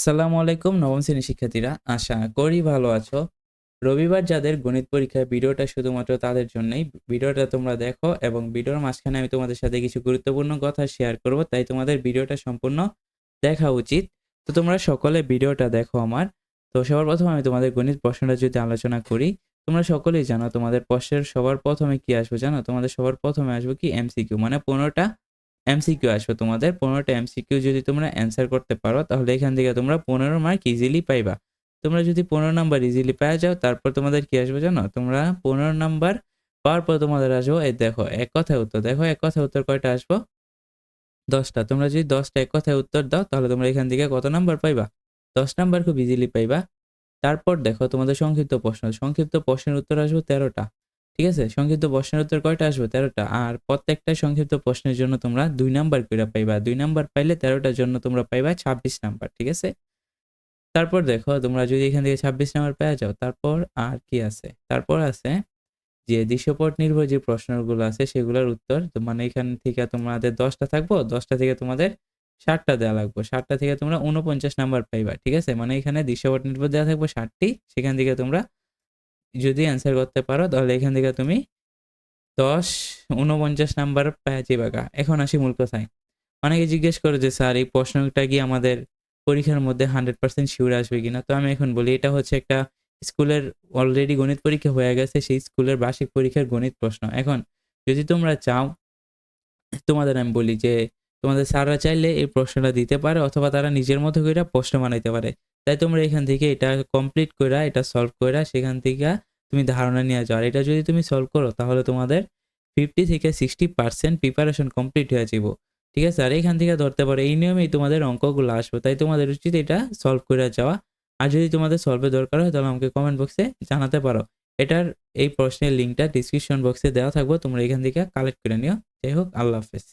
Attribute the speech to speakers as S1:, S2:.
S1: আসসালামু আলাইকুম, নবম শ্রেণির শিক্ষার্থীরা। আশা করি ভালো আছো। রবিবার যাদের গণিত পরীক্ষা ভিডিওটা শুধুমাত্র তাদের জন্যই, ভিডিওটা তোমরা দেখো এবং ভিডিওর মাঝখানে আমি তোমাদের সাথে কিছু গুরুত্বপূর্ণ কথা শেয়ার করব, তাই তোমাদের ভিডিওটা সম্পূর্ণ দেখা উচিত। তো তোমরা সকলে ভিডিওটা দেখো আমার। তো সবার প্রথম আমি তোমাদের গণিত প্রশ্নটা যদি আলোচনা করি, তোমরা সকলেই জানো তোমাদের প্রশ্নের সবার প্রথমে কি আসবে জানো? তোমাদের সবার প্রথমে আসবে কি এমসিকিউ মানে পনেরোটা এমসিকিউ আসবে তোমাদের। পনেরোটা এমসিকিউ যদি তোমরা অ্যান্সার করতে পারো, তাহলে এখান থেকে তোমরা পনেরো মার্ক ইজিলি পাইবা। তোমরা যদি পনেরো নাম্বার ইজিলি পেয়ে যাও, তারপর তোমাদের কি আসবে জানো? তোমরা পনেরো নাম্বার পাওয়ার পর তোমাদের আসব, এই দেখো, এক কথায় উত্তর। দেখো, এক কথায় উত্তর কয়টা আসব? দশটা। তোমরা যদি দশটা এক কথায় উত্তর দাও, তাহলে তোমরা এখান থেকে কত নাম্বার পাইবা? দশ নাম্বার খুব ইজিলি পাইবা। তারপর দেখো তোমাদের সংক্ষিপ্ত প্রশ্ন। সংক্ষিপ্ত প্রশ্নের উত্তর আসবে তেরোটা। ঠিক আছে? সংক্ষিপ্ত প্রশ্নের উত্তর কয়টা আসবে? তেরোটা। আর প্রত্যেকটা সংক্ষিপ্ত প্রশ্নের জন্য তোমরা দুই নাম্বার করে পাইবা। দুই নাম্বার পাইলে তেরোটার জন্য তোমরা পাইবা ছাব্বিশ নাম্বার, ঠিক আছে? তারপর দেখো, তোমরা যদি এখান থেকে ছাব্বিশ নাম্বার পেয়ে যাও, তারপর আর কি আছে? তারপর আছে যে দৃশ্যপট নির্ভর যে প্রশ্নগুলো আছে, সেগুলোর উত্তর মানে এখান থেকে তোমাদের দশটা থাকব, দশটা থেকে তোমাদের ষাটটা দেওয়া লাগবে। ষাটটা থেকে তোমরা উনপঞ্চাশ নাম্বার পাইবা, ঠিক আছে? মানে এখানে দৃশ্যপট নির্ভর দেওয়া থাকবে ষাটটি, সেখান থেকে তোমরা যদি অ্যান্সার করতে পারো, তাহলে এখান থেকে তুমি দশ উনপঞ্চাশ নাম্বার পেয়ে যাবে গা। এখন আসি মূল কথায়। অনেকে জিজ্ঞেস করে যে, স্যার, এই প্রশ্নটা কি আমাদের পরীক্ষার মধ্যে হান্ড্রেড পার্সেন্ট শিওর আসবে কিনা? তো আমি এখন বলি, এটা হচ্ছে একটা স্কুলের অলরেডি গণিত পরীক্ষা হয়ে গেছে, সেই স্কুলের বার্ষিক পরীক্ষার গণিত প্রশ্ন। এখন যদি তোমরা চাও, তোমাদের আমি বলি যে, তোমাদের স্যাররা চাইলে এই প্রশ্নটা দিতে পারে, অথবা তারা নিজের মতো করে প্রশ্ন বানাইতে পারে। তাই তোমরা এখান থেকে এটা কমপ্লিট করে এটা সলভ করে সেখান থেকে তুমি ধারণা নিয়ে যাও। এটা যদি তুমি সলভ করো, তাহলে তোমাদের ফিফটি থেকে সিক্সটি পার্সেন্ট প্রিপারেশন কমপ্লিট হয়ে যাব ঠিক আছে? আর এখান থেকে ধরতে পারো, এই নিয়মেই তোমাদের অঙ্কগুলো আসবে। তাই তোমাদের উচিত এটা সলভ করে যাওয়া। আর যদি তোমাদের সলভের দরকার হয়, তাহলে আমাকে কমেন্ট বক্সে জানাতে পারো। এটার এই প্রশ্নের লিঙ্কটা ডিসক্রিপশন বক্সে দেওয়া থাকব, তোমরা এখান থেকে কালেক্ট করে নিও। যাই হোক, আল্লাহ হাফেজ।